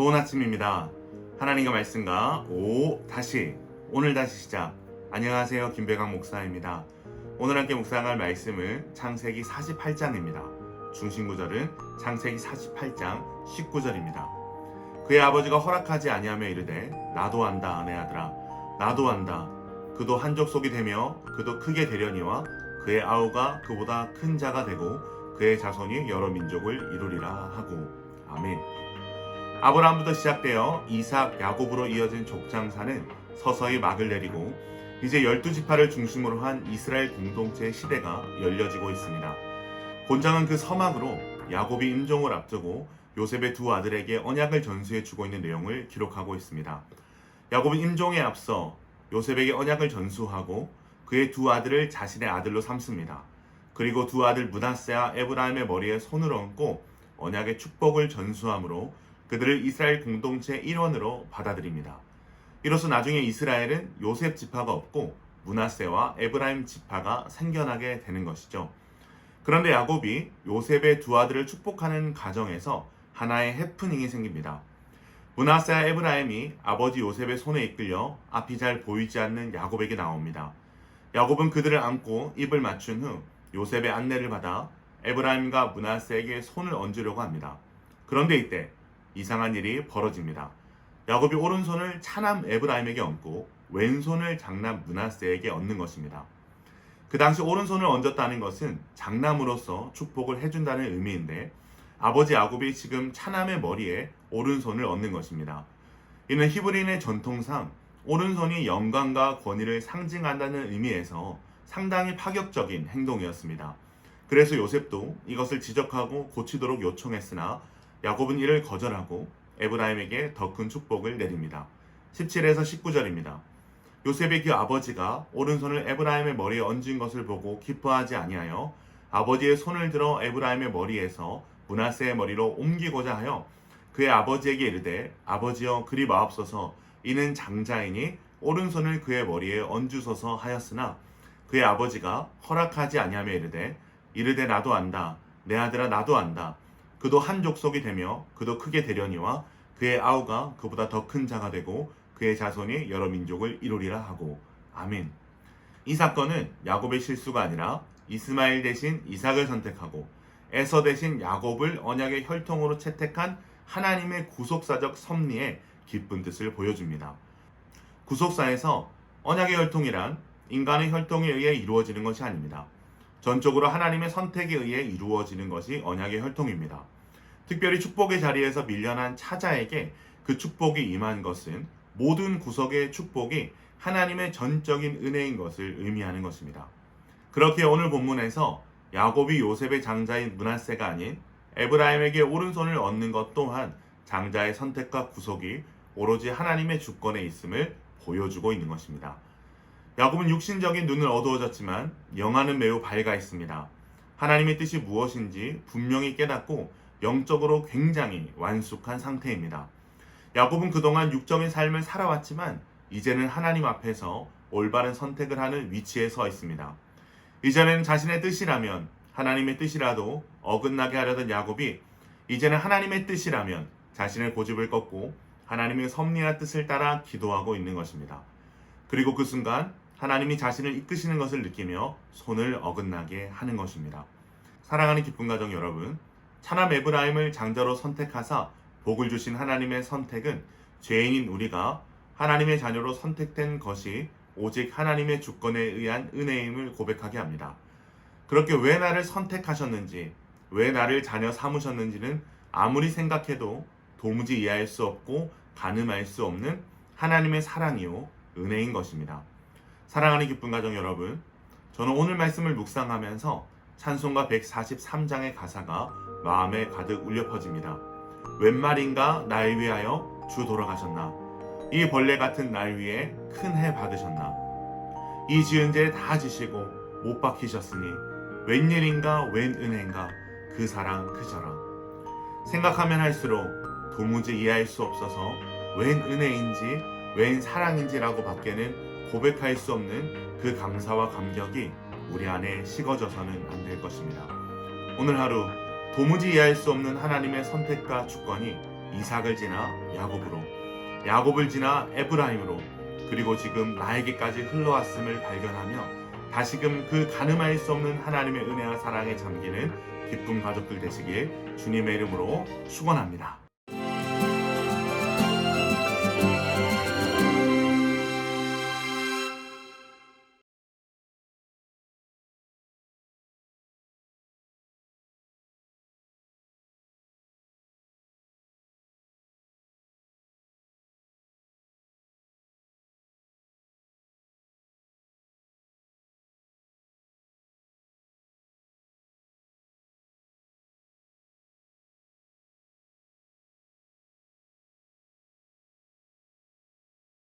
좋은 아침입니다. 하나님과 말씀과 오 다시 오늘 다시 시작. 안녕하세요 김배강 목사입니다. 오늘 함께 묵상할 말씀은 창세기 48장입니다. 중심 구절은 창세기 48장 19절입니다. 그의 아버지가 허락하지 아니하며 이르되 나도 안다 내 아들아 나도 안다 그도 한족속이 되며 그도 크게 되려니와 그의 아우가 그보다 큰 자가 되고 그의 자손이 여러 민족을 이루리라 하고 아멘. 아브라함부터 시작되어 이삭, 야곱으로 이어진 족장사는 서서히 막을 내리고 이제 열두 지파를 중심으로 한 이스라엘 공동체의 시대가 열려지고 있습니다. 본장은 그 서막으로 야곱이 임종을 앞두고 요셉의 두 아들에게 언약을 전수해 주고 있는 내용을 기록하고 있습니다. 야곱은 임종에 앞서 요셉에게 언약을 전수하고 그의 두 아들을 자신의 아들로 삼습니다. 그리고 두 아들 무다세와 에브라임의 머리에 손을 얹고 언약의 축복을 전수함으로 그들을 이스라엘 공동체 일원으로 받아들입니다. 이로써 나중에 이스라엘은 요셉 지파가 없고 문하세와 에브라임 지파가 생겨나게 되는 것이죠. 그런데 야곱이 요셉의 두 아들을 축복하는 가정에서 하나의 해프닝이 생깁니다. 문하세와 에브라임이 아버지 요셉의 손에 이끌려 앞이 잘 보이지 않는 야곱에게 나옵니다. 야곱은 그들을 안고 입을 맞춘 후 요셉의 안내를 받아 에브라임과 문하세에게 손을 얹으려고 합니다. 그런데 이때 이상한 일이 벌어집니다. 야곱이 오른손을 차남 에브라임에게 얹고 왼손을 장남 문하세에게 얹는 것입니다. 그 당시 오른손을 얹었다는 것은 장남으로서 축복을 해준다는 의미인데 아버지 야곱이 지금 차남의 머리에 오른손을 얹는 것입니다. 이는 히브리인의 전통상 오른손이 영광과 권위를 상징한다는 의미에서 상당히 파격적인 행동이었습니다. 그래서 요셉도 이것을 지적하고 고치도록 요청했으나 야곱은 이를 거절하고 에브라임에게 더 큰 축복을 내립니다. 17에서 19절입니다. 요셉의 그 아버지가 오른손을 에브라임의 머리에 얹은 것을 보고 기뻐하지 아니하여 아버지의 손을 들어 에브라임의 머리에서 문하세의 머리로 옮기고자 하여 그의 아버지에게 이르되 아버지여 그리 마옵소서 이는 장자이니 오른손을 그의 머리에 얹으소서 하였으나 그의 아버지가 허락하지 아니하며 이르되 이르되 나도 안다 내 아들아 나도 안다 그도 한 족속이 되며 그도 크게 되려니와 그의 아우가 그보다 더 큰 자가 되고 그의 자손이 여러 민족을 이루리라 하고 아멘. 이 사건은 야곱의 실수가 아니라 이스마엘 대신 이삭을 선택하고 에서 대신 야곱을 언약의 혈통으로 채택한 하나님의 구속사적 섭리의 기쁜 뜻을 보여줍니다. 구속사에서 언약의 혈통이란 인간의 혈통에 의해 이루어지는 것이 아닙니다. 전적으로 하나님의 선택에 의해 이루어지는 것이 언약의 혈통입니다. 특별히 축복의 자리에서 밀려난 차자에게 그 축복이 임한 것은 모든 구석의 축복이 하나님의 전적인 은혜인 것을 의미하는 것입니다. 그렇게 오늘 본문에서 야곱이 요셉의 장자인 문하세가 아닌 에브라임에게 오른손을 얻는 것 또한 장자의 선택과 구속이 오로지 하나님의 주권에 있음을 보여주고 있는 것입니다. 야곱은 육신적인 눈을 어두워졌지만 영안은 매우 밝아 있습니다. 하나님의 뜻이 무엇인지 분명히 깨닫고 영적으로 굉장히 완숙한 상태입니다. 야곱은 그동안 육적인 삶을 살아왔지만 이제는 하나님 앞에서 올바른 선택을 하는 위치에 서 있습니다. 이전에는 자신의 뜻이라면 하나님의 뜻이라도 어긋나게 하려던 야곱이 이제는 하나님의 뜻이라면 자신의 고집을 꺾고 하나님의 섭리와 뜻을 따라 기도하고 있는 것입니다. 그리고 그 순간 하나님이 자신을 이끄시는 것을 느끼며 손을 어긋나게 하는 것입니다. 사랑하는 기쁜 가정 여러분, 차남 에브라임을 장자로 선택하사 복을 주신 하나님의 선택은 죄인인 우리가 하나님의 자녀로 선택된 것이 오직 하나님의 주권에 의한 은혜임을 고백하게 합니다. 그렇게 왜 나를 선택하셨는지, 왜 나를 자녀 삼으셨는지는 아무리 생각해도 도무지 이해할 수 없고 가늠할 수 없는 하나님의 사랑이요 은혜인 것입니다. 사랑하는 기쁜 가정 여러분, 저는 오늘 말씀을 묵상하면서 찬송가 143장의 가사가 마음에 가득 울려 퍼집니다. 웬 말인가 날 위하여 주 돌아가셨나? 이 벌레 같은 날 위에 큰해 받으셨나? 이 지은 죄 다 지시고 못 박히셨으니 웬일인가 웬 은혜인가 그 사랑 그 자랑 생각하면 할수록 도무지 이해할 수 없어서 웬 은혜인지 웬 사랑인지라고 밖에는 고백할 수 없는 그 감사와 감격이 우리 안에 식어져서는 안 될 것입니다. 오늘 하루 도무지 이해할 수 없는 하나님의 선택과 주권이 이삭을 지나 야곱으로 야곱을 지나 에브라임으로 그리고 지금 나에게까지 흘러왔음을 발견하며 다시금 그 가늠할 수 없는 하나님의 은혜와 사랑에 잠기는 기쁜 가족들 되시길 주님의 이름으로 축원합니다.